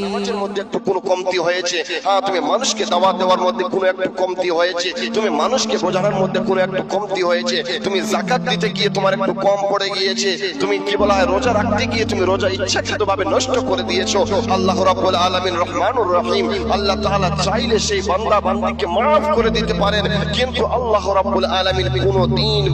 নামাজের কোনো হ্যাঁ রোজা ইচ্ছাকৃত ভাবে নষ্ট করে দিয়েছ। আল্লাহ রহিম। আল্লাহ চাইলে সেই বান্দা করে দিতে পারেন। কিন্তু আল্লাহ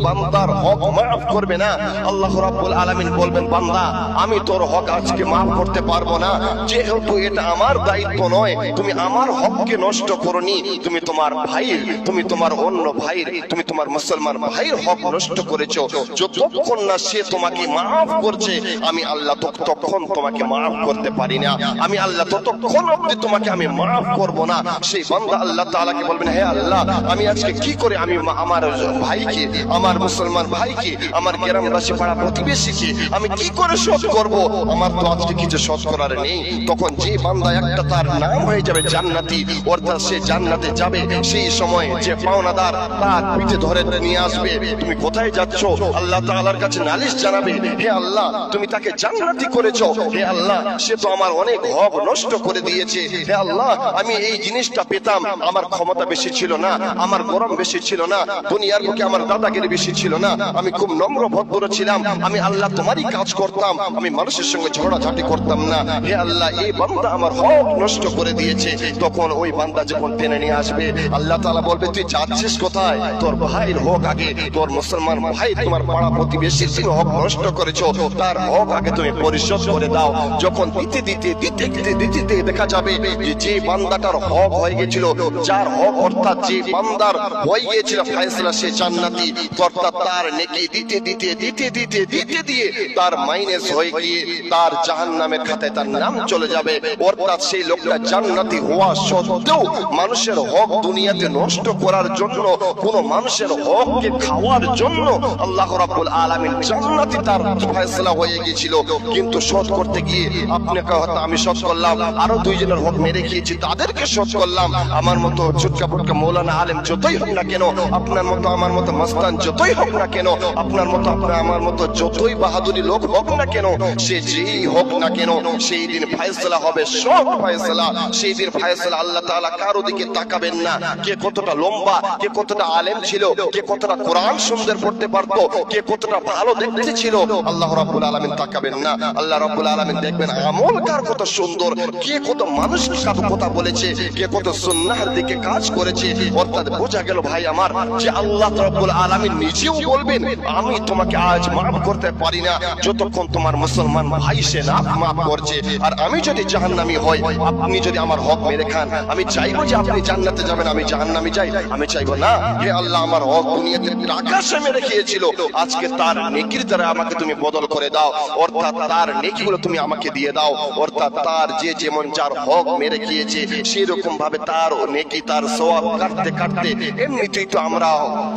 বান্দার হক maaf করবে না। আল্লাহ রাব্বুল আলামিন বলবেন, বান্দা, আমি তোর হক আজকে maaf করতে পারব না। যেহেতু এটা আমার দায়িত্ব নয়, তুমি আমার হককে নষ্ট করনি। তুমি তোমার ভাইয়ের, তুমি তোমার অন্য ভাইয়ের, তুমি তোমার মুসলমান ভাইয়ের হক নষ্ট করেছ। যতক্ষণ না সে তোমাকে মাফ করছে, আমি আল্লাহ ততক্ষণ তোমাকে মাফ করতে পারি না। আমি আল্লাহ ততক্ষণ অব্দি তোমাকে আমি মাফ করব না। সেই বান্দা আল্লাহ তাআলাকে বলবেন, হে আল্লাহ, আমি আজকে কি করে আমি আমার ভাইকে, আমার মুসলমান ভাইকে, আমার গ্রামবাসী পাড়া প্রতিবেশীকে আমি কি করে শোধ করব? আমার তো আজকে কিছু শোধ করার নেই। তখন যে বান্দা একটা তার নাম হয়ে যাবে জান্নাতি, অর্থাৎ সে জান্নাতে যাবে। সেই সময় যে পাওনাদার তার পিঠে ধরে নিয়ে আসবে। তুমি কোথায় যাচ্ছ? আল্লাহ তাআলার কাছে নালিশ জানাবে, হে আল্লাহ, তুমি তাকে জান্নাতি করেছ। হে আল্লাহ, সে তো আমার অনেক হক নষ্ট করে দিয়েছে। হে আল্লাহ, আমি এই জিনিসটা পেতাম। আমার ক্ষমতা বেশি ছিল না, আমার গরম বেশি ছিল না, দুনিয়ার বুকে আমার দাদাগিরি বেশি ছিল না। আমি খুব নম্র ভদ্র ছিলাম। আমি আল্লাহ তোমারই কাজ করতাম, আমি মানুষের সঙ্গে ঝগড়াঝাটি করতাম না। হে আল্লাহ, এই বান্দা আমার হক নষ্ট করে দিয়েছে। তখন ওই বান্দা যখন টেনে নিয়ে আসবে, আল্লাহ তাআলা বলবে, তুই যাচ্ছিস কোথায়? তোর ভাইয়ের হক আগে, তোর মুসলমান ভাই তোমার পাড়া প্রতিবেশীর তুমি হক নষ্ট করেছ, তার হক আগে তুমি পরিশোধ করে দাও। যখন দিতে দিতে দিতে দিতে দিতে দিতে দেখা যাবে যে যে বান্দাটার হক হয়ে গেছিল, যার হক অর্থাৎ যে বান্দার হয়ে গিয়েছিল, ফয়সালা সে জান্নাতি। অর্থাৎ তার নেকি দিতে দিতে দিতে দিতে দিতে দিয়ে তার মাইনাস হয়ে গিয়ে তার জাহান্নামের খাতায় তার নাম চলে যাবে? অর্থাৎ সেই লোকটা জান্নাতি হওয়া সত্ত্বেও মানুষের হক দুনিয়াতে নষ্ট করার জন্য, কোন মানুষের হককে খাওয়ার জন্য আল্লাহ রাব্বুল আলামিন জান্নাতি তার ফয়সালা হয়ে গিয়েছিল। কিন্তু শোধ করতে গিয়ে আপনাকে হয়তো আমি শোধ করলাম, আরও দুইজনের হক মেরে খেয়েছি, তাদেরকে শোধ করলাম। আমার মতো চুটকা ফুটকা মৌলানা আলেম যতই হোক না কেন, আপনার মতো আমার মতো মাস্তান যতই হোক না কেন, আপনার মতো আপনার আমার মতো যতই বাহাদুরি লোক হোক না কেন, সে যেই হোক না কেন, সেই দিন ফয়সালা হবে, সব ফয়সালা। সেই দিন ফয়সালা আল্লাহ তাআলা কারও দিকে তাকাবেন না। কে কতটা লম্বা, কে কতটা আলেম ছিল, কে কতটা কোরআন সুন্দর পড়তে পারতো, কে কতটা ভালো দেখতে ছিল, আল্লাহ রাব্বুল আলামিন তাকাবেন না। আল্লাহ রাব্বুল আলামিন দেখবেন আমল কার কত সুন্দর, কে কত মানুষ কার কথা বলেছে, কে কত সুন্নাহর দিকে কাজ করেছে। অর্থাৎ বোঝা গেল ভাই আমার, যে আল্লাহ রাব্বুল আলামিন নিজেও বলবেন, আমি তোমাকে আজ মাফ করতে পারি না। যতক্ষণ তোমার মুসলমান ভাই সে না মাফ করছে, আর আমি যদি জাহান্নামী হই, আপনি যদি আমার হক মেরে খান, আমি চাইব যে আপনি জান্নাতে যাবেন, আমি জাহান্নামে যাই আমি চাইব না। হে আল্লাহ, আমার হক দুনিয়াতে আকাশে মেরে খেয়েছিল। আজকে তার নেকির দ্বারা আমাকে তুমি বদল করে দাও, অর্থাৎ তার নেকিগুলো তুমি আমাকে দিয়ে দাও, অর্থাৎ তার যে যেমন যার হক মেরে খেয়েছে সেরকম ভাবে তার নেকি, তার সওয়াব কাটতে কাটতে এমনিতেই তো আমরা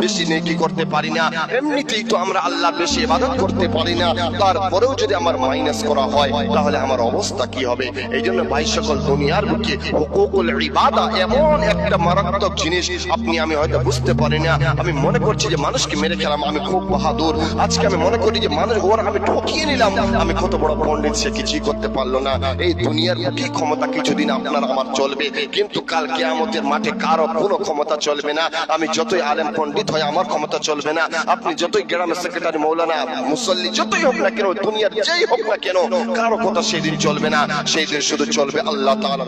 বেশি নেকি করতে পারি না, এমনিতেই তো আমরা আল্লাহ বেশি ইবাদত করতে পারি না তারপরেও যদি আমার মাইনাস করা হয়, তাহলে আমার অবস্থা কি হবে? এই জন্য ভাই, সকল দুনিয়ার বুকে হুকুকুল ইবাদা এমন একটা মারাত্মক জিনিস আপনি, আমি হয়তো বুঝতে পারি না। আমি মনে করছি যে মানুষকে মেরে খেলাম, আমি খুব বাহাদুর। আজকে আমি মনে করি যে মানুষ ওর আমি ঠকিয়ে নিলাম। আমি কত বড় পণ্ডিত, সে কিছুই করতে পারল না। এই দুনিয়ার বুকে ক্ষমতা কিছুদিন আপনার আমার চলবে, কিন্তু কাল কেয়ামতের মাঠে কারও কোনো ক্ষমতা চলবে না। আমি যতই আলেম পণ্ডিত হয় আমার ক্ষমতা চলবে না। আপনি যতই গ্রামের সেক্রেটারি মৌলানা, মুসল্লি, যতই হোক না কেন, দুনিয়ার যেই হোক না কেন, কারও কথা সেদিন চলবে না সেই দিন শুধু চলবে আল্লাহ তাআলা